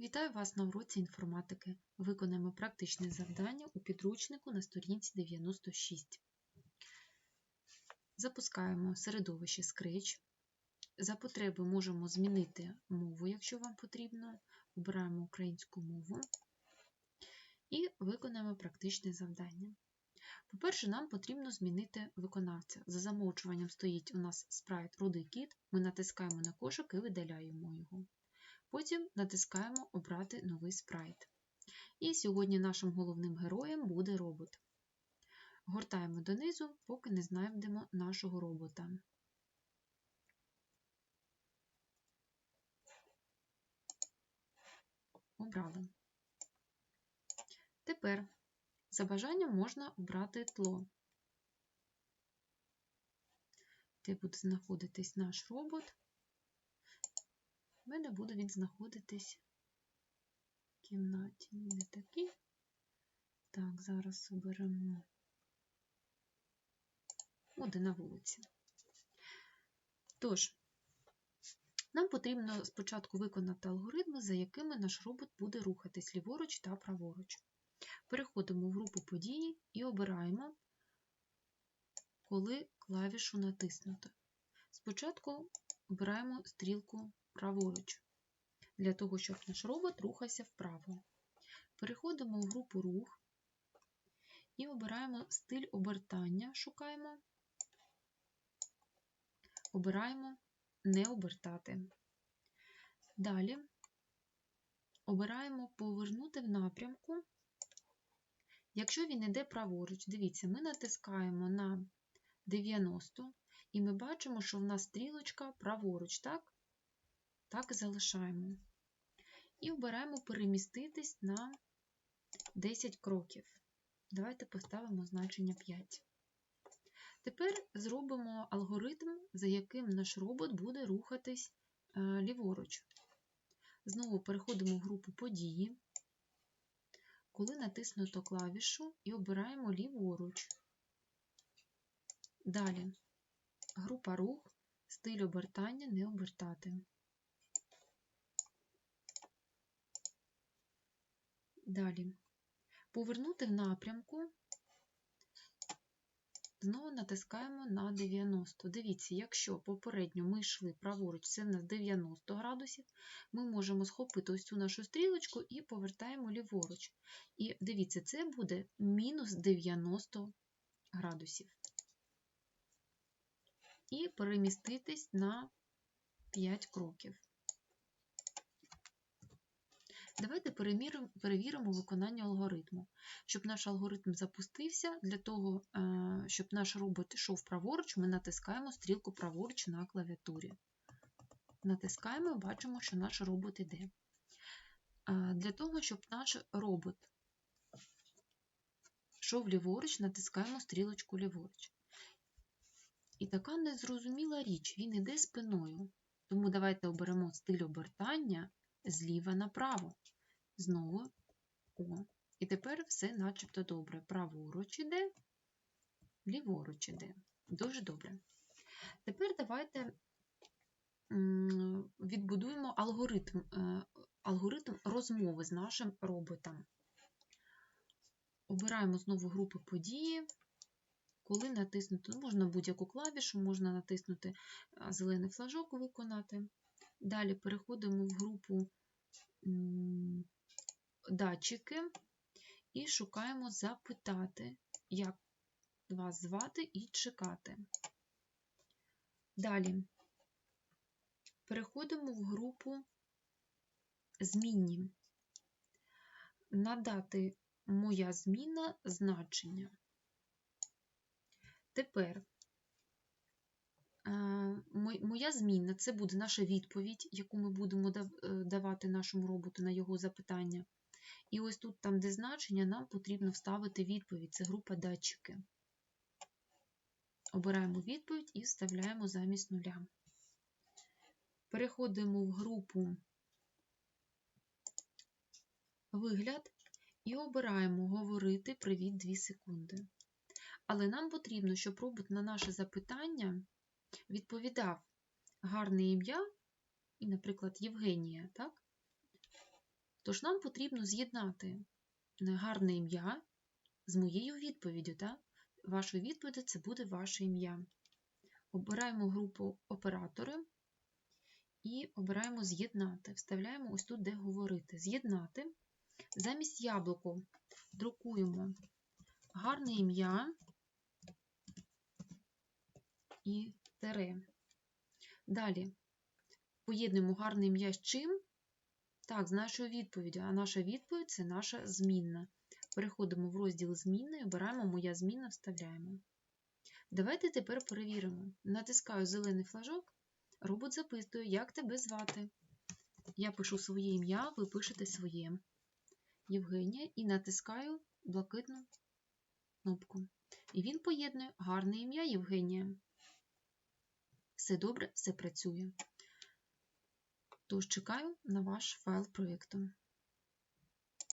Вітаю вас на уроці інформатики. Виконаємо практичне завдання у підручнику на сторінці 96. Запускаємо середовище Scratch. За потреби можемо змінити мову, якщо вам потрібно. Обираємо українську мову і виконаємо практичне завдання. По-перше, нам потрібно змінити виконавця. За замовчуванням стоїть у нас спрайт рудий кіт. Ми натискаємо на кошик і видаляємо його. Потім натискаємо Обрати новий спрайт. І сьогодні нашим головним героєм буде робот. Гортаємо донизу, поки не знайдемо нашого робота. Обрали. Тепер за бажанням можна обрати тло, де буде знаходитись наш робот. У мене буде він знаходитись в кімнаті. Не такий. Так, зараз оберемо. Буде на вулиці. Тож, нам потрібно спочатку виконати алгоритми, за якими наш робот буде рухатись ліворуч та праворуч. Переходимо в групу події і обираємо, коли клавішу натиснуто. Спочатку обираємо стрілку праворуч, для того, щоб наш робот рухався вправо. Переходимо в групу рух і обираємо стиль обертання, шукаємо, обираємо не обертати. Далі обираємо повернути в напрямку. Якщо він йде праворуч, дивіться, ми натискаємо на 90 і ми бачимо, що в нас стрілочка праворуч, так? Так залишаємо. І обираємо переміститись на 10 кроків. Давайте поставимо значення 5. Тепер зробимо алгоритм, за яким наш робот буде рухатись е, ліворуч. Знову переходимо в групу події, коли натиснуто клавішу і обираємо ліворуч. Далі група рух, стиль обертання не обертати. Далі. Повернути в напрямку, знову натискаємо на 90. Дивіться, якщо попередньо ми йшли праворуч, це на 90 градусів, ми можемо схопити ось цю нашу стрілочку і повертаємо ліворуч. І дивіться, це буде мінус 90 градусів. І переміститись на 5 кроків. Давайте перевіримо виконання алгоритму. Щоб наш алгоритм запустився, для того, е, щоб наш робот йшов праворуч, ми натискаємо стрілку праворуч на клавіатурі. Натискаємо і бачимо, що наш робот іде. Е, для того, щоб наш робот йшов ліворуч, натискаємо стрілочку ліворуч. І така незрозуміла річ, він іде спиною. Тому давайте оберемо стиль обертання зліва направо. Знову О. І тепер все начебто добре. Праворуч іде, ліворуч іде. Дуже добре. Тепер давайте відбудуємо алгоритм, е, алгоритм розмови з нашим роботом. Обираємо знову групи події. Коли натиснути, можна будь-яку клавішу, можна натиснути зелений флажок виконати. Далі переходимо в групу датчики і шукаємо запитати, як вас звати і чекати. Далі переходимо в групу змінні. Надати моя зміна значення. Тепер моя зміна це буде наша відповідь, яку ми будемо е, давати нашому роботу на його запитання. І ось тут, там, де значення, нам потрібно вставити відповідь. Це група датчики. Обираємо відповідь і вставляємо замість нуля. Переходимо в групу вигляд і обираємо говорити привіт 2 секунди. Але нам потрібно, щоб робот на наше запитання відповідав гарне ім'я, і, наприклад, Євгенія, так? Тож нам потрібно з'єднати гарне ім'я з моєю відповіддю. Так? Вашою відповіддю це буде ваше ім'я. Обираємо групу оператори і обираємо з'єднати. Вставляємо ось тут, де говорити. З'єднати. Замість яблуку друкуємо гарне ім'я і тире. Далі поєднуємо гарне ім'я з чим? Так, з нашою відповіддю. А наша відповідь це наша змінна. Переходимо в розділ змінна і обираємо Моя змінна, вставляємо. Давайте тепер перевіримо. Натискаю зелений флажок, робот запитує, як тебе звати. Я пишу своє ім'я, ви пишете своє. Євгенія і натискаю блакитну кнопку. І він поєднує гарне ім'я Євгенія. Все добре, все працює. Тож чекаю на ваш файл проєкту.